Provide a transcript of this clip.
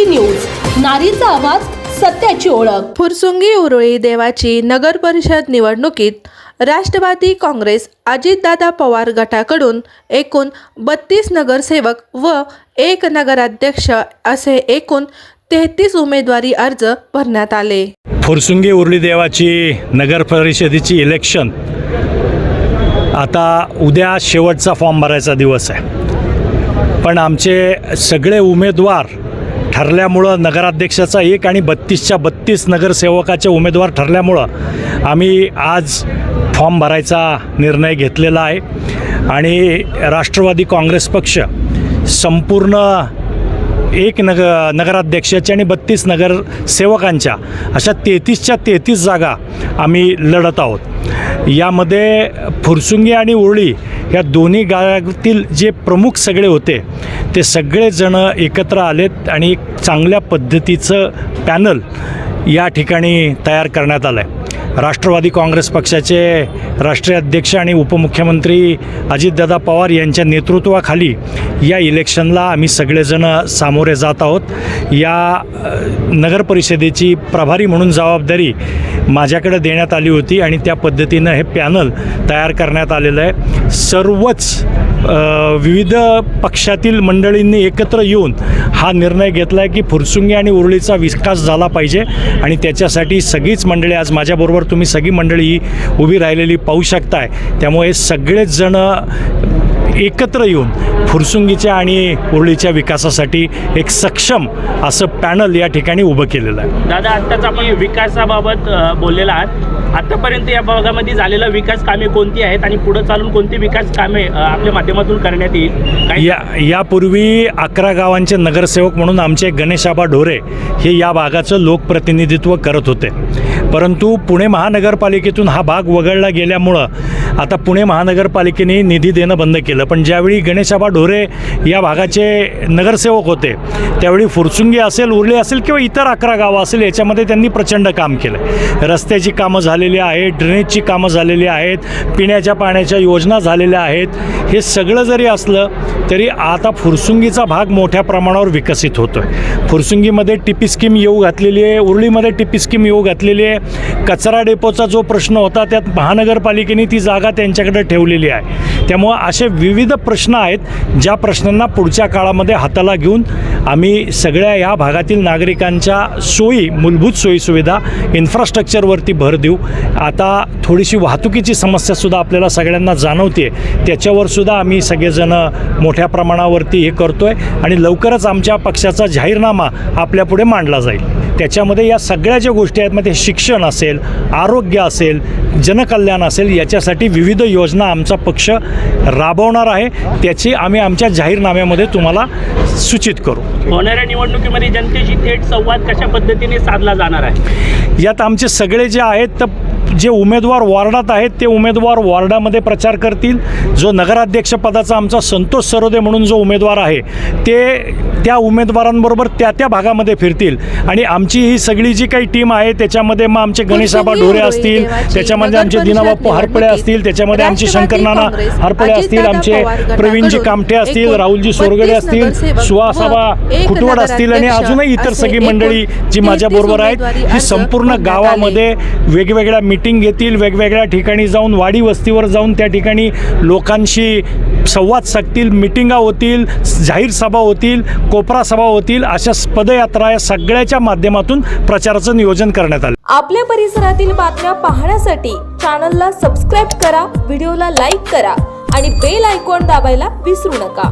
नारी न्यूज नारीचा आवाज सत्याची ओळख. फुरसुंगी उरुळी देवाची नगर परिषद निवडणुकीत राष्ट्रवादी काँग्रेस अजितदादा पवार गटाकडून एकूण बत्तीस नगरसेवक व एक नगराध्यक्ष असे एकूण तेहतीस उमेदवारी अर्ज भरण्यात आले. फुरसुंगी उर्ली देवाची नगर परिषदेची इलेक्शन आता उद्या शेवटचा फॉर्म भरायचा दिवस आहे. पण आमचे सगळे उमेदवार ठरल्यामुळं नगराध्यक्षाचा एक आणि बत्तीसच्या बत्तीस नगरसेवकाचे उमेदवार ठरल्यामुळं आम्ही आज फॉर्म भरायचा निर्णय घेतलेला आहे. आणि राष्ट्रवादी काँग्रेस पक्ष संपूर्ण एक नग नगराध्यक्षाच्या आणि बत्तीस नगरसेवकांच्या अशा तेहतीसच्या तेहतीस जागा आम्ही लढत आहोत. यामध्ये फुरसुंगी आणि उरळी या दोन्ही गाळातील जे प्रमुख सगळे होते ते सगळेजणं एकत्र आलेत आणि एक चांगल्या पद्धतीचं पॅनल या ठिकाणी तयार करण्यात आलं आहे राष्ट्रवादी काँग्रेस पक्षाचे राष्ट्रीय अध्यक्ष आणि उपमुख्यमंत्री अजितदादा पवार यांच्या नेतृत्वाखाली या इलेक्शनला आम्ही सगळेजण सामोरे जात आहोत. या नगरपरिषदेची प्रभारी म्हणून जबाबदारी माझ्याकडे देण्यात आली होती आणि त्या पद्धतीनं हे पॅनल तयार करण्यात आलेलं आहे. सर्वच विविध पक्षातील मंडळींनी एकत्र येऊन हा निर्णय घेतला आहे की फुरसुंगी आणि उरळीचा विकास झाला पाहिजे आणि त्याच्यासाठी सगळीच मंडळी आज माझ्याबरोबर तुम्ही सगळी मंडळी उभी राहिलेली पाहू शकताय. त्यामुळे सगळेच जण एकत्र येऊन फुरसुंगीच्या आणि उरळीच्या विकासासाठी एक सक्षम असं पॅनल या ठिकाणी उभं केलेलं आहे. दादा आत्ताच आपण विकासाबाबत बोललेला आहात. आतापर्यंत या भागामध्ये झालेला विकास कामे कोणती आहेत आणि पुढे चालून कोणती विकास कामे आपल्या माध्यमातून करण्यात येईल? या यापूर्वी अकरा गावांचे नगरसेवक म्हणून आमचे गणेशाबा ढोरे हे या भागाचं लोकप्रतिनिधित्व करत होते. परंतु पुणे महानगरपालिकेतून हा भाग वगळला गेल्यामुळं आता पुणे महानगरपालिकेने निधी देणं बंद केलं. पण ज्यावेळी गणेशाबा ढोरे या भागाचे नगरसेवक होते त्यावेळी फुरसुंगी असेल उरली असेल किंवा इतर अकरा गावं असेल याच्यामध्ये त्यांनी प्रचंड काम केलं. रस्त्याची कामं झालेली आहेत ड्रेनेजची कामं झालेली आहेत पिण्याच्या पाण्याच्या योजना झालेल्या आहेत. हे सगळं जरी असलं तरी आता फुरसुंगीचा भाग मोठ्या प्रमाणावर विकसित होतो आहे फुरसुंगीमध्ये टिपी स्कीम येऊ घातलेली आहे उरळीमध्ये टिपी स्कीम येऊ घातलेली आहे. कचरा डेपोचा जो प्रश्न होता त्यात महानगरपालिकेने ती जागा त्यांच्याकडे ठेवलेली आहे. त्यामुळं असे विविध प्रश्न आहेत ज्या प्रश्नांना पुढच्या काळामध्ये हाताला घेऊन आम्ही सगळ्या या भागातील नागरिकांच्या सोयी मूलभूत सोयीसुविधा इन्फ्रास्ट्रक्चरवरती भर देऊ. आता थोडीशी वाहतुकीची समस्यासुद्धा आपल्याला सगळ्यांना जाणवते त्याच्यावरसुद्धा आम्ही सगळेजण मोठ्या प्रमाणावरती हे करतो आहे आणि लवकरच आमच्या पक्षाचा जाहीरनामा आपल्यापुढे मांडला जाईल. त्याच्यामध्ये या सगळ्या ज्या गोष्टी आहेत मग ते शिक्षण असेल आरोग्य असेल जनकल्याण असेल याच्यासाठी विविध योजना आमचा पक्ष राबवणार आहे. त्याची आम्ही आमच्या जाहीरनाम्यामध्ये तुम्हाला सूचित करू. होणाऱ्या निवडणुकीमध्ये जनतेशी थेट संवाद कशा पद्धतीने साधला जाणार आहे? यात आमचे सगळे जे आहेत तर जे उमेदवार वॉर्डात आहेत ते उमेदवार वॉर्डामध्ये प्रचार करतील. जो नगराध्यक्ष पदाचा आमचा संतोष सरोदे म्हणून जो उमेदवार आहे ते त्या उमेदवारांबरोबर त्या त्या भागामध्ये फिरतील. आणि आमची ही सगळी जी काही टीम आहे त्याच्यामध्ये मग आमचे गणेशाबा ढोरे असतील त्याच्यामध्ये आमचे दिनाबाप्पू हरपळे असतील त्याच्यामध्ये आमचे शंकरनाना हरपळे असतील आमचे प्रवीणजी कामठे असतील राहुलजी सोरगडे असतील सुहासाबा खुटवड असतील आणि अजूनही इतर सगळी मंडळी जी माझ्याबरोबर आहेत ही संपूर्ण गावामध्ये वेगवेगळ्या मीटिंग घेतील वेगवेगळ्या ठिकाणी जाऊन वाडी वस्तीवर जाऊन त्या ठिकाणी लोकांशी संवाद साधतील मिटिंगा होतील जाहीर सभा होतील कोपरा सभा होतील अशा पदयात्रा या सगळ्याच्या माध्यमातून प्रचाराचं नियोजन करण्यात आलं. आपल्या परिसरातील बातम्या पाहण्यासाठी चॅनलला सबस्क्राईब करा व्हिडिओला लाईक करा आणि बेल आयकॉन दाबायला विसरू नका.